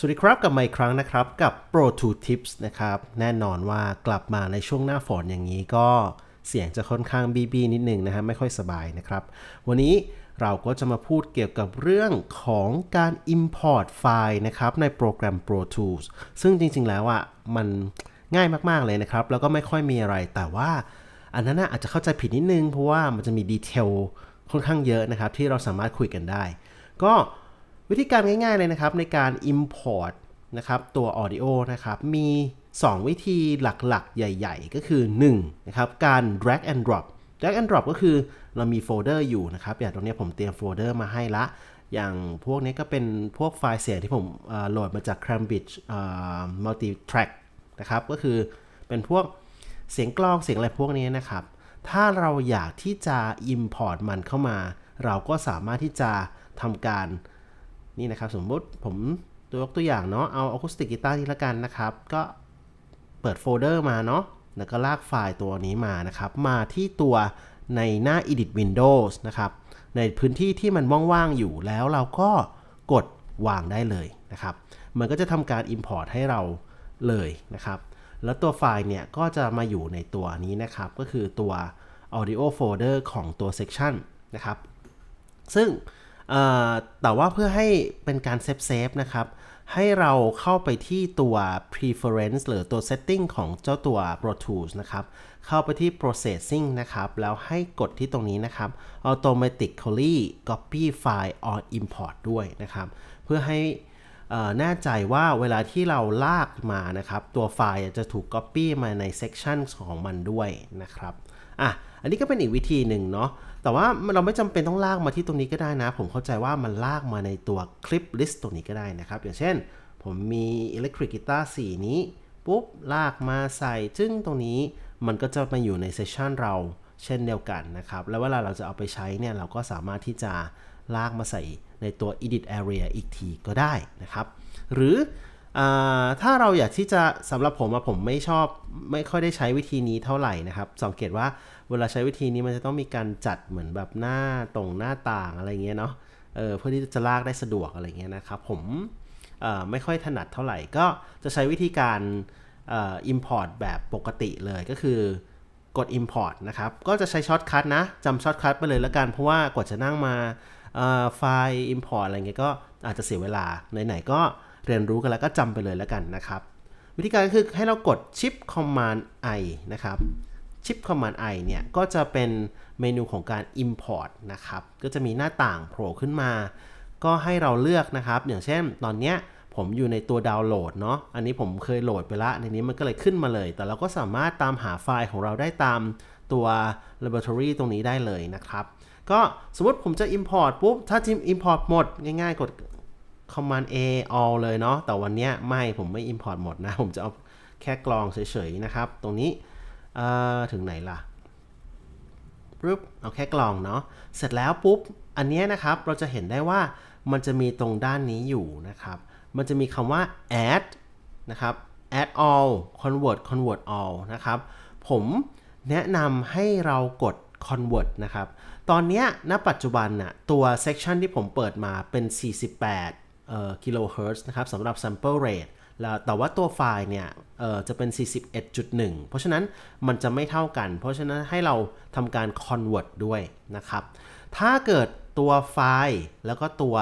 สวัสดีครับกลับมาอีกครั้งนะครับกับ Pro 2 Tips นะครับ แน่นอนว่ากลับมาในช่วงหน้าฝนอย่างนี้ก็เสียงจะค่อนข้างบีบีนิดนึงนะฮะไม่ค่อยสบายนะครับ วันนี้เราก็จะมาพูดเกี่ยวกับเรื่องของการ Import ไฟล์นะครับในโปรแกรม Pro Tools ซึ่งจริงๆแล้วอะมันง่ายมากๆเลยนะครับ แล้วก็ไม่ค่อยมีอะไรแต่ว่าอันนั้นนะอาจจะเข้าใจผิดนิดนึง เพราะว่ามันจะมีดีเทลค่อนข้างเยอะนะครับ ที่เราสามารถคุยกันได้ ก็ วิธีการง่ายๆเลยนะครับในการ Import นะครับตัว Audio นะครับมี 2 วิธีหลักๆ ใหญ่ๆ ก็คือ 1. นะครับการ drag and drop drag and drop ก็คือเรามีโฟลเดอร์อยู่นะครับอย่างตรงนี้ผมเตรียมโฟลเดอร์มาให้ละ อย่างพวกนี้ก็เป็นพวกไฟล์เสียงที่ผมโหลดมาจาก Cambridge multi track นะครับก็คือเป็นพวกเสียงกลองเสียงอะไรพวกนี้นะครับ ถ้าเราอยากที่จะ import มันเข้ามา เราก็สามารถที่จะทำการ นี่นะครับสมมติผมตัวยกตัวอย่างเนาะเอาอะคูสติกกีตาร์นี่ละกันนะครับ ก็เปิดโฟลเดอร์มาเนาะแล้วก็ลากไฟล์ตัวนี้มานะครับ มาที่ตัวในหน้า edit windows นะครับ ในพื้นที่ที่มันว่างๆอยู่แล้วเราก็กดวางได้เลยนะครับ มันก็จะทำการ import ให้เราเลยนะครับ แล้วตัวไฟล์เนี่ยก็จะมาอยู่ในตัวนี้นะครับ ก็คือตัว audio folder ของตัว section นะครับ ซึ่ง แต่ว่าเพื่อให้เป็นการเซฟเซฟนะครับ ให้เราเข้าไปที่ตัว preference หรือตัว setting ของเจ้าตัว Pro Tools นะครับ เข้าไปที่ processing นะครับ แล้วให้กดที่ตรงนี้นะครับ automatically copy file or import ด้วยนะครับ เพื่อให้ แน่ใจว่าเวลาที่เราลากมานะครับ ตัวไฟล์จะถูก copy มาใน section ของมันด้วยนะครับอะอันนี้ก็เป็นอีกวิธีหนึ่งเนาะแต่ว่าเราไม่จำเป็นต้องลากมาที่ตรงนี้ก็ได้นะ ผมเข้าใจว่ามันลากมาในตัวคลิป list ตรงนี้ก็ได้นะครับ อย่างเช่น ผมมี electric guitar สีนี้ปุ๊บลากมาใส่ซึ่งตรงนี้มันก็จะมาอยู่ในเซสชันเราเช่นเดียวกันนะครับ แล้วเวลาเราจะเอาไปใช้เนี่ยเราก็สามารถที่จะลากมาใส่ ในตัว edit area อีกทีก็ได้นะครับ หรืออถ้าเราอยากที่จะสำหรับผมอะผมไม่ชอบไม่ค่อยได้ใช้วิธีนี้เท่าไหร่นะครับ สังเกตว่าเวลาใช้วิธีนี้มันจะต้องมีการจัดเหมือนแบบหน้าตรงหน้าต่างอะไรเงี้ยเนาะเออเพื่อที่จะลากได้สะดวกอะไรเงี้ยนะครับ ผมไม่ค่อยถนัดเท่าไหร่ ก็จะใช้วิธีการอ import แบบปกติเลยก็คือกด import นะครับ ก็จะใช้ช็อตคัทนะจำช็อตคัทไปเลยแล้วกันเพราะว่ากว่าจะนั่งมา ไฟล์ import อะไรเงี้ยก็อาจจะเสียเวลาไหนๆก็เรียนรู้กันแล้วก็จำไปเลยแล้วกันนะครับ วิธีการก็คือให้เรากด Shift Command I นะครับ Shift Command I เนี่ยก็จะเป็นเมนูของการ Import นะครับ ก็จะมีหน้าต่างโผล่ขึ้นมา ก็ให้เราเลือกนะครับอย่างเช่นตอนเนี้ยผมอยู่ในตัวดาวน์โหลดเนาะ อันนี้ผมเคยโหลดไปละในนี้มันก็เลยขึ้นมาเลย แต่เราก็สามารถตามหาไฟล์ของเราได้ตามตัว laboratory ตรงนี้ได้เลยนะครับ ก็สมมติผมจะ import ปุ๊บ ถ้าจิม import หมด ง่ายๆ กด command A all เลยเนาะ แต่วันนี้ไม่ผมไม่ import หมดนะ ผมจะเอาแค่กรองเฉยๆนะครับ ตรงนี้ถึงไหนล่ะปุ๊บเอาแค่กล่องเนาะ เสร็จแล้วปุ๊บ อันนี้นะครับ เราจะเห็นได้ว่ามันจะมีตรงด้านนี้อยู่นะครับ มันจะมีคำว่า add นะครับ add all convert convert all นะครับ ผมแนะนำให้เรากด convert นะครับ ตอนนี้ณปัจจุบันน่ะตัว section ที่ผมเปิดมาเป็น 48เอ่อกิโลเฮิรตซ์นะครับสำหรับ sample rate แล้วแต่ว่าตัวไฟล์เนี่ยเอ่อจะเป็น 41.1 เพราะฉะนั้นมันจะไม่เท่ากัน เพราะฉะนั้นให้เราทำการ convert ด้วยนะครับ ถ้าเกิดตัวไฟล์แล้วก็ตัว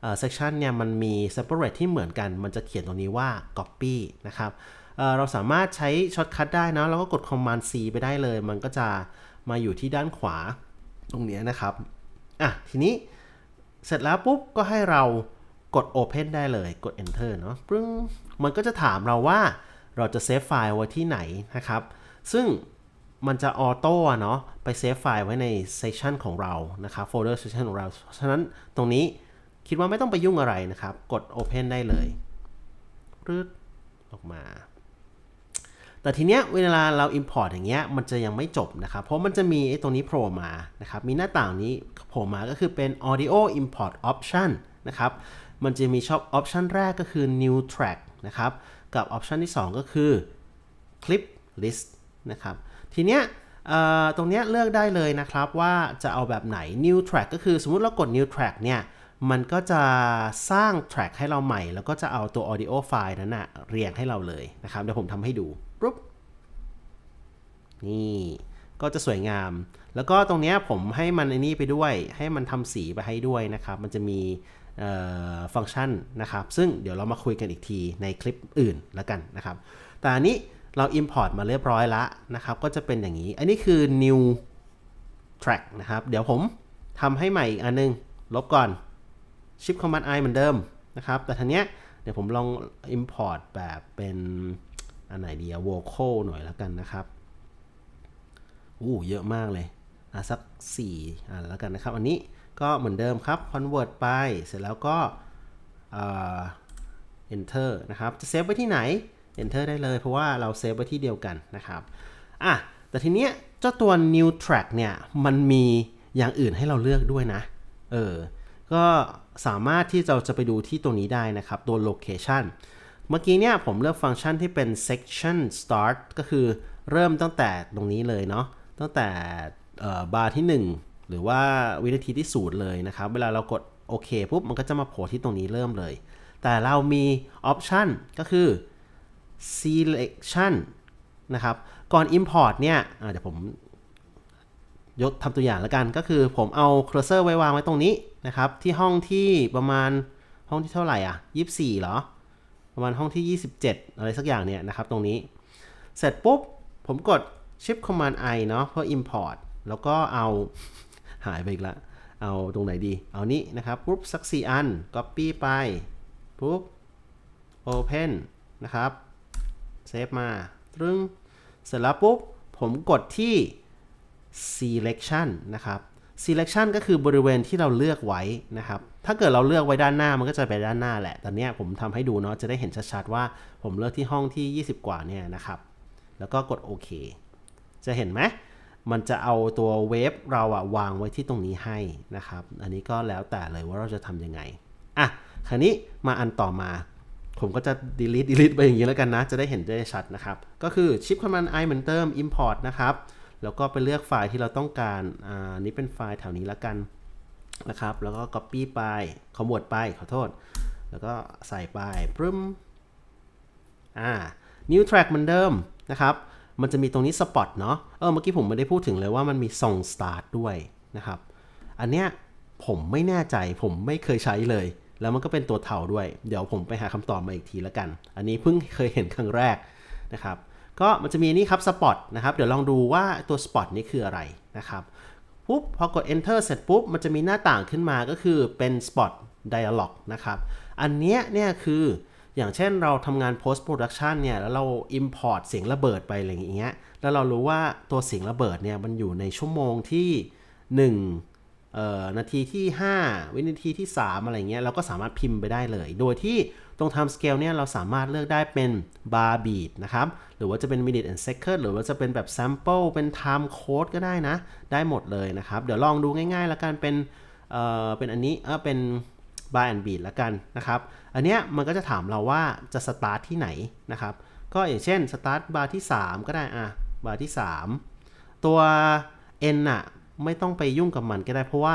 เอ่อ section เนี่ยมันมี sample rate ที่เหมือนกัน มันจะเขียนตรงนี้ว่า copy นะครับเอ่อเราสามารถใช้ช็อตคัทได้นะ แล้วก็กด command C ไปได้เลย มันก็จะมาอยู่ที่ด้านขวา ตรงนี้นะครับอะทีนี้เสร็จแล้วปุ๊บก็ให้เรากด Open ได้เลยกด Enter เนาะปึ้งมันก็จะถามเราว่าเราจะเซฟไฟล์ไว้ที่ไหนนะครับ ซึ่งมันจะออโต้เนาะไปเซฟไฟล์ไว้ในเซสชันของเรานะครับโฟลเดอร์เซสชันของเรา ฉะนั้นตรงนี้คิดว่าไม่ต้องไปยุ่งอะไรนะครับ กด Open ได้เลยรึดออกมา แต่ทีเนี้ยเวลาเรา Import อย่างเงี้ยมันจะยังไม่จบนะครับเพราะมันจะมีไอ้ตรงนี้โผล่มานะครับมีหน้าต่างนี้โผล่มาก็คือเป็น Audio Import Option นะครับมันจะมีชอบออปชันแรกก็คือ New Track นะครับกับออปชันที่ 2 ก็คือ Clip List นะครับทีเนี้ยตรงเนี้ยเลือกได้เลยนะครับว่าจะเอาแบบไหน New Track ก็คือสมมุติเรากด New Track เนี่ย มันก็จะสร้าง track ให้เราใหม่ แล้วก็จะเอาตัว audio file นั้นนะเรียงให้เราเลยนะครับ เดี๋ยวผมทำให้ดู นี่ก็จะสวยงาม แล้วก็ตรงเนี้ยผมให้มันไอ้นี่ไปด้วย ให้มันทำสีไปให้ด้วยนะครับ มันจะมีฟังก์ชันนะครับ ซึ่งเดี๋ยวเรามาคุยกันอีกทีในคลิปอื่นแล้วกันนะครับ แต่อันนี้เรา Import มาเรียบร้อยแล้วนะครับ ก็จะเป็นอย่างนี้ อันนี้คือ new track นะครับ เดี๋ยวผมทำให้ใหม่อีกอันนึง ลบก่อน shift command i เหมือนเดิมนะครับ แต่ทีเนี้ยเดี๋ยวผมลอง import แบบเป็นอันไหนดีอะ vocal หน่อยแล้วกันนะครับ อู้เยอะมากเลยอะสัก4อะแล้วกันนะครับ อันนี้ก็เหมือนเดิมครับ convert ไป เสร็จแล้วก็ enter นะครับ จะเซฟไว้ที่ไหน enter ได้เลย เพราะว่าเราเซฟไว้ที่เดียวกันนะครับอะแต่ทีเนี้ยเจ้าตัว new track เนี่ยมันมีอย่างอื่นให้เราเลือกด้วยนะ เออ ก็สามารถที่เราจะไปดูที่ตัวนี้ได้นะครับ ตัว location เมื่อกี้เนี่ยผมเลือกฟังก์ชันที่เป็น section start ก็คือเริ่มตั้งแต่ตรงนี้เลยเนาะ ตั้งแต่บาร์ที่ 1 หรือว่าวินาทีที่ศูนย์เลยนะครับ เวลาเรากดโอเคปุ๊บมันก็จะมาโผล่ที่ตรงนี้เริ่มเลย แต่เรามีออปชันก็คือ selection นะครับ ก่อน import เนี่ยเดี๋ยวผมยกทำตัวอย่างแล้วกันก็คือผมเอาเคอร์เซอร์ไว้วางไว้ตรงนี้นะครับ ที่ห้องที่ประมาณห้องที่เท่าไหร่อะ 24เหรอ ประมาณห้องที่ 27 อะไรสักอย่างเนี่ยนะครับตรงนี้ เสร็จปุ๊บผมกด shift command i เนาะเพื่อ import แล้วก็เอาหายไปอีกละเอาตรงไหนดี เอานี้นะครับปุ๊บสัก4อัน copy ไปปุ๊บ open นะครับเซฟมาตึ้งเสร็จแล้วปุ๊บ ผมกดที่ selection นะครับ selection ก็คือบริเวณที่เราเลือกไว้นะครับ ถ้าเกิดเราเลือกไว้ด้านหน้ามันก็จะไปด้านหน้าแหละต่เนี้ผมทำให้ดูเนาะ จะได้เห็นชัดๆว่าผมเลือกที่ห้องที่ 20 กว่าเนี่ยนะครับ แล้วก็กดโอเค จะเห็นไหมมันจะเอาตัวเวฟเราอะวางไว้ที่ตรงนี้ให้นะครับ อันนี้ก็แล้วแต่เลยว่าเราจะทำยังไง อะ คราวนี้มาอันต่อมา ผมก็จะ delete delete ไปอย่างนี้แล้วกันนะ จะได้เห็นได้ชัดนะครับ ก็คือ shift command i เหมือนเดิม import นะครับ แล้วก็ไปเลือกไฟล์ที่เราต้องการ อ่า นี้เป็นไฟล์แถวนี้แล้วกันนะครับ แล้วก็ copy ไป convert ไป ขอโทษ แล้วก็ใส่ไปปรึ้ม อ่า new track เหมือนเดิมนะครับ มันจะมีตรงนี้ spot เนาะ เออเมื่อกี้ผมไม่ได้พูดถึงเลยว่ามันมีส่ง start ด้วยนะครับ อันเนี้ยผมไม่แน่ใจผมไม่เคยใช้เลย แล้วมันก็เป็นตัวเถาด้วย เดี๋ยวผมไปหาคำตอบมาอีกทีล้วกัน อันนี้เพิ่งเคยเห็นครั้งแรกนะครับ ก็มันจะมีนี่ครับ spot นะครับ เดี๋ยวลองดูว่าตัว spot นี้คืออะไรนะครับปุ๊บพอกด enter เสร็จปุ๊บ มันจะมีหน้าต่างขึ้นมาก็คือเป็น spot dialog นะครับ อันเนี้ยเนี่ยคือ อย่างเช่นเราทำงาน post production เนี่ยแล้วเรา import เสียงระเบิดไปอะไรอย่างเงี้ยแล้วเรารู้ว่าตัวเสียงระเบิดเนี่ยมันอยู่ในชั่วโมงที่1นาทีที่ 5 วินาทีที่ 3 อะไรเงี้ยเราก็สามารถพิมพ์ไปได้เลย โดยที่ตรง time scale เนี่ยเราสามารถเลือกได้เป็น bar beat นะครับ หรือว่าจะเป็น minute and second หรือว่าจะเป็นแบบ sample เป็น time code ก็ได้นะ ได้หมดเลยนะครับ เดี๋ยวลองดูง่ายๆ แล้วกันเป็นเอ่อเป็นอันนี้เออเป็น bar and beat แล้วกันนะครับ อันเนี้ยมันก็จะถามเราว่าจะ start ที่ไหนนะครับ ก็อย่างเช่น start bar ที่ 3 ก็ได้อะ bar ที่ 3 ตัว n อะไม่ต้องไปยุ่งกับมันก็ได้เพราะว่า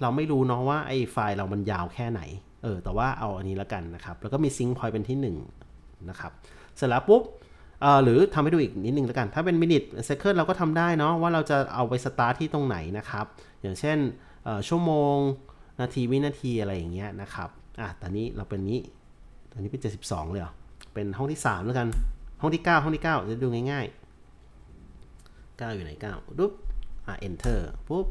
เราไม่รู้เนาะว่าไอ้ไฟล์เรามันยาวแค่ไหน เออ แต่ว่าเอาอันนี้แล้วกันนะครับ แล้วก็มี sync point เป็นที่1นะครับ เสร็จแล้วปุ๊บเอ่อหรือทำให้ดูอีกนิดนึงแล้วกัน ถ้าเป็น minute second เราก็ทำได้เนาะว่าเราจะเอาไป start ที่ตรงไหนนะครับ อย่างเช่นชั่วโมง นาทีวินาทีอะไรอย่างเงี้ยนะครับอะตอนนี้เราเป็นนี้ตอนนี้เป็น 72 เลยเหรอ เป็นห้องที่ 3 แล้วกัน ห้องที่ 9 ห้องที่ 9 จะดูง่ายๆ 9 อยู่ไหน9ปุ๊บอะ enter ปุ๊บ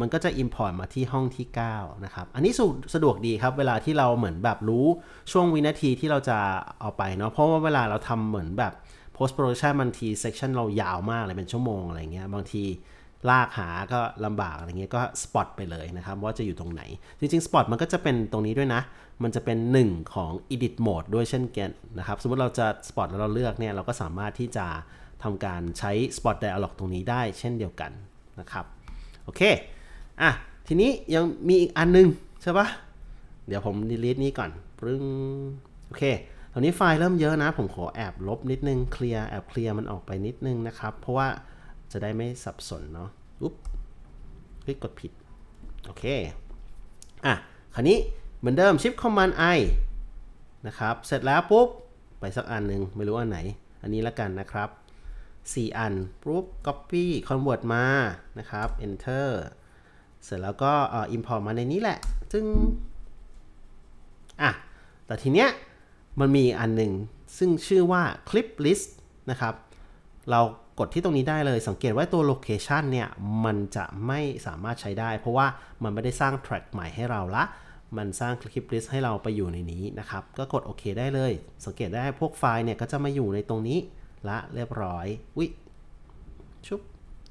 มันก็จะ import มาที่ห้องที่ 9 นะครับ อันนี้สะดวกดีครับ เวลาที่เราเหมือนแบบรู้ช่วงวินาทีที่เราจะเอาไปเนาะ เพราะว่าเวลาเราทำเหมือนแบบ post production บางที section เรายาวมากเลยเป็นชั่วโมงอะไรเงี้ย บางที ลากหาก็ลำบากอะไรเงี้ยก็ spot ไปเลยนะครับว่าจะอยู่ตรงไหน จริงๆ spot มันก็จะเป็นตรงนี้ด้วยนะ มันจะเป็น 1 ของ edit mode ด้วยเช่นกันนะครับ สมมติเราจะ spot แล้วเราเลือกเนี่ยเราก็สามารถที่จะทำการใช้ spot dialog ตรงนี้ได้เช่นเดียวกันนะครับ โอเค อะ ทีนี้ยังมีอีกอันนึงใช่ปะเดี๋ยวผม delete นี้ก่อนปึ้งโอเคตอนนี้ไฟล์เริ่มเยอะนะ ผมขอแอบลบนิดนึงเคลียร์แอบเคลียร์มันออกไปนิดนึงนะครับ เพราะว่า จะได้ไม่สับสนเนาะอุ๊บเฮ้ยกดผิด โอเค อะ คราวนี้เหมือนเดิม Shift Command I นะครับ เสร็จแล้วปุ๊บ ไปสักอันหนึ่งไม่รู้อันไหน อันนี้ละกันนะครับ 4 อันปุ๊บ copy convert มา นะครับ enter เสร็จแล้วก็เอ่อ import มาในนี้แหละซึ่งอะ แต่ทีเนี้ยมันมีอันหนึ่งซึ่งชื่อว่า clip list นะครับ เรา กดที่ตรงนี้ได้เลยสังเกตว่าตัว location เนี่ยมันจะไม่สามารถใช้ได้ เพราะว่ามันไม่ได้สร้าง track ใหม่ให้เราละ มันสร้าง clip list ให้เราไปอยู่ในนี้นะครับ ก็กดโอเคได้เลย สังเกตได้พวกไฟล์เนี่ยก็จะมาอยู่ในตรงนี้ละเรียบร้อยวิชุบ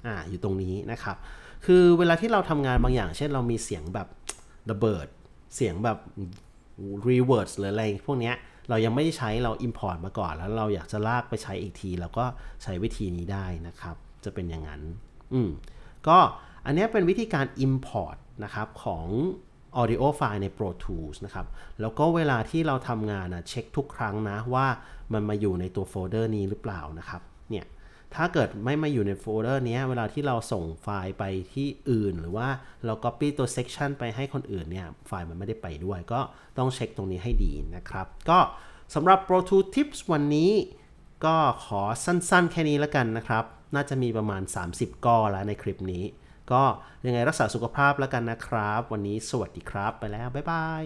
อ่าอยู่ตรงนี้นะครับ คือเวลาที่เราทำงานบางอย่าง เช่นเรามีเสียงแบบระเบิด เสียงแบบ reverse หรืออะไรพวกเนี้ย เรายังไม่ได้ใช้เรา import มาก่อน แล้วเราอยากจะลากไปใช้อีกทีเราก็ใช้วิธีนี้ได้นะครับ จะเป็นอย่างนั้น อืมก็อันนี้เป็นวิธีการ import นะครับของ audio file ใน Pro Tools นะครับ แล้วก็เวลาที่เราทำงานนะเช็คทุกครั้งนะว่ามันมาอยู่ในตัวโฟลเดอร์นี้หรือเปล่านะครับ ถ้าเกิดไม่มาอยู่ในโฟลเดอร์นี้เวลาที่เราส่งไฟล์ไปที่อื่น หรือว่าเรา copy ตัว section ไปให้คนอื่นเนี่ยไฟล์มันไม่ได้ไปด้วย ก็ต้องเช็คตรงนี้ให้ดีนะครับ ก็สำหรับ Pro Tools Tips วันนี้ก็ขอสั้นๆ แค่นี้แล้วกันนะครับ น่าจะมีประมาณ 30 ก้อแล้วในคลิปนี้ ก็ยังไงรักษาสุขภาพแล้วกันนะครับ วันนี้สวัสดีครับไปแล้ว บ๊ายบาย